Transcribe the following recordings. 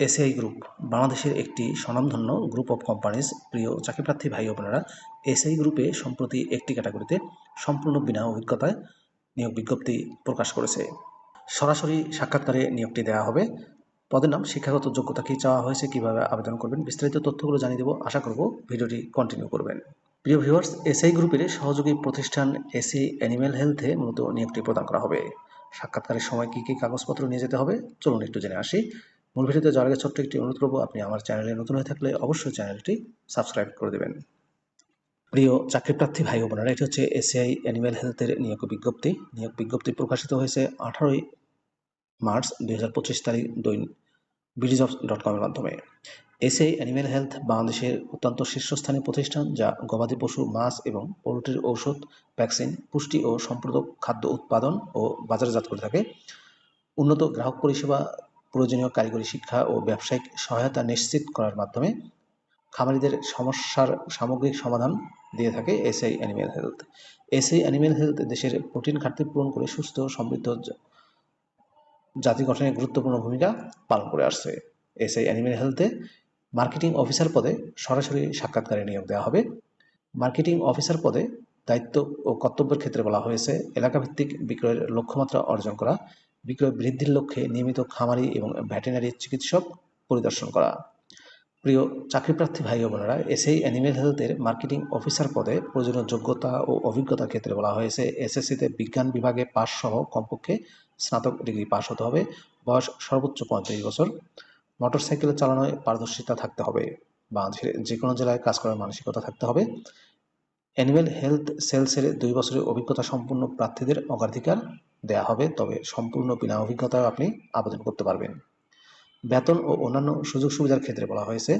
ACI group, বাংলাদেশের একটি স্বনামধন্য গ্রুপ অফ কোম্পানিজ প্রিয় চাকরিপ্রার্থী ভাই বোনেরা, এসআই গ্রুপে সম্প্রতি একটি ক্যাটাগরিতে সম্পূর্ণ বিনা অভিজ্ঞতায় নিয়োগ বিজ্ঞপ্তি প্রকাশ করেছে। সরাসরি সাক্ষাৎকারে নিয়োগটি দেওয়া হবে। পদের নাম, শিক্ষাগত যোগ্যতা কী চাওয়া হয়েছে, কীভাবে আবেদন করবেন, বিস্তারিত তথ্যগুলো জানিয়ে দেবো। আশা করব ভিডিওটি কন্টিনিউ করবেন। প্রিয় ভিউয়ার্স এসআই গ্রুপের সহযোগী প্রতিষ্ঠান এসি অ্যানিম্যাল হেলথে মূলত নিয়োগটি প্রদান করা হবে। সাক্ষাৎকারের সময় কী কী কাগজপত্র নিয়ে যেতে হবে, চলুন একটু জেনে আসি। মূল ভিডিওতে যাওয়ার আগে ছোট্ট একটি অনুরোধ করব, আপনি আমার চ্যানেলে নতুন হয়ে থাকলে অবশ্যই চ্যানেলটি সাবস্ক্রাইব করে দেবেন। প্রিয় চাকরিপ্রার্থী ভাই বোনেরা, এটি হচ্ছে এসিআই অ্যানিম্যাল হেলথের নিয়োগ বিজ্ঞপ্তি। নিয়োগ বিজ্ঞপ্তি প্রকাশিত হয়েছে আঠারোই মার্চ দুই হাজার পঁচিশ তারিখ দৈনিক বিডিজ অফ ডট কমের মাধ্যমে। এসিআই অ্যানিম্যাল হেলথ বাংলাদেশের অত্যন্ত শীর্ষস্থানীয় প্রতিষ্ঠান, যা গবাদি পশু, মাছ এবং পোলট্রির ঔষধ, ভ্যাকসিন, পুষ্টি ও সম্পূরক খাদ্য উৎপাদন ও বাজারজাত করে থাকে। উন্নত গ্রাহক পরিষেবা প্রয়োজনীয় কারিগরি শিক্ষা ও ব্যবসায়িক সহায়তা নিশ্চিত করার মাধ্যমে খামারিদের সমস্যার সামগ্রিক সমাধান দিয়ে থাকে SI animal health. SI animal health দেশের প্রোটিন ঘাটতি পূরণ করে সুস্থ সমৃদ্ধ জাতি গঠনে গুরুত্বপূর্ণ ভূমিকা পালন করে আসছে। এসআই অ্যানিম্যাল হেলথে মার্কেটিং অফিসার পদে সরাসরি সাক্ষাৎকারে নিয়োগ দেওয়া হবে। মার্কেটিং অফিসার পদে দায়িত্ব ও কর্তব্যের ক্ষেত্রে বলা হয়েছে, এলাকাভিত্তিক বিক্রয়ের লক্ষ্যমাত্রা অর্জন করা বিক্রয় বৃদ্ধির লক্ষ্যে নিয়মিত খামারি এবং ভেটেনারি চিকিৎসক পরিদর্শন করা। প্রিয় চাকরিপ্রার্থী ভাই বোনেরা, এসএই অ্যানিমেল হেলথের মার্কেটিং অফিসার পদে প্রয়োজনীয় যোগ্যতা ও অভিজ্ঞতার ক্ষেত্রে বলা হয়েছে, এসএসসিতে বিজ্ঞান বিভাগে পাস সহ কমপক্ষে স্নাতক ডিগ্রি পাস হতে হবে, বয়স সর্বোচ্চ পঁয়ত্রিশ বছর। মোটরসাইকেল চালানোয় পারদর্শিতা থাকতে হবে, বাংলাদেশের যে কোনো জেলায় কাজ করার মানসিকতা থাকতে হবে। অ্যানিমেল হেলথ সেলসের দুই বছরের অভিজ্ঞতা সম্পন্ন প্রার্থীদের অগ্রাধিকার দেয়া হবে, তবে সম্পূর্ণ বিনা অভিজ্ঞতায় আপনি আবেদন করতে পারবেন। বেতন ও অন্যান্য সুযোগ সুবিধার ক্ষেত্রে বলা হয়েছে,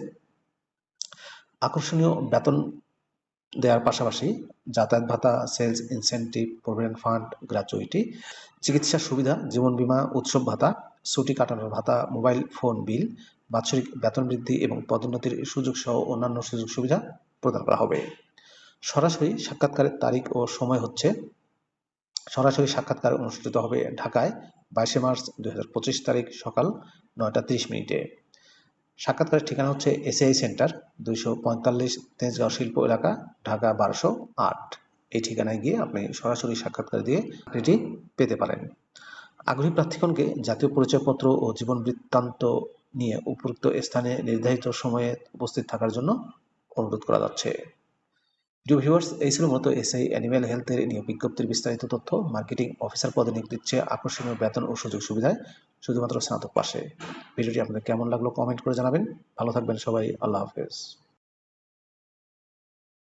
আকর্ষণীয় বেতন দেওয়ার পাশাপাশি যাতায়াত ভাতা, sales incentive, provident fund, gratuity, চিকিৎসা সুবিধা, জীবন বীমা, উৎসব ভাতা, ছুটি কাটানোর ভাতা, মোবাইল ফোন বিল, বাৎসরিক বেতন বৃদ্ধি এবং পদোন্নতির সুযোগ সহ অন্যান্য সুযোগ সুবিধা প্রদান করা হবে। সরাসরি সাক্ষাৎকারের তারিখ ও সময় হচ্ছে সরাসরি সাক্ষাৎকার অনুষ্ঠিত হবে ঢাকায় বাইশে মার্চ দু হাজার পঁচিশ তারিখ সকাল নয়টা তিরিশ মিনিটে। সাক্ষাৎকারের ঠিকানা হচ্ছে এসিআই সেন্টার, দুইশো পঁয়তাল্লিশ তেজগাঁও শিল্প এলাকা, ঢাকা বারোশো আট। এই ঠিকানায় গিয়ে আপনি সরাসরি সাক্ষাৎকার দিয়ে চাকরিটি পেতে পারেন। আগ্রহী প্রার্থীগণকে জাতীয় পরিচয়পত্র ও জীবন বৃত্তান্ত নিয়ে উপযুক্ত স্থানে নির্ধারিত সময়ে উপস্থিত থাকার জন্য অনুরোধ করা যাচ্ছে। প্রিয় ভিউয়ার্স এই ছিল মতো এসআই অ্যানিম্যাল হেলথের নিয়ে বিজ্ঞপ্তির বিস্তারিত তথ্য। মার্কেটিং অফিসার পদে নিয়োগ দিচ্ছে আকর্ষণীয় বেতন ও সুযোগ সুবিধায়, শুধুমাত্র স্নাতক পাশে। ভিডিওটি আপনাদের কেমন লাগল কমেন্ট করে জানাবেন। ভালো থাকবেন সবাই, আল্লাহ হাফেজ।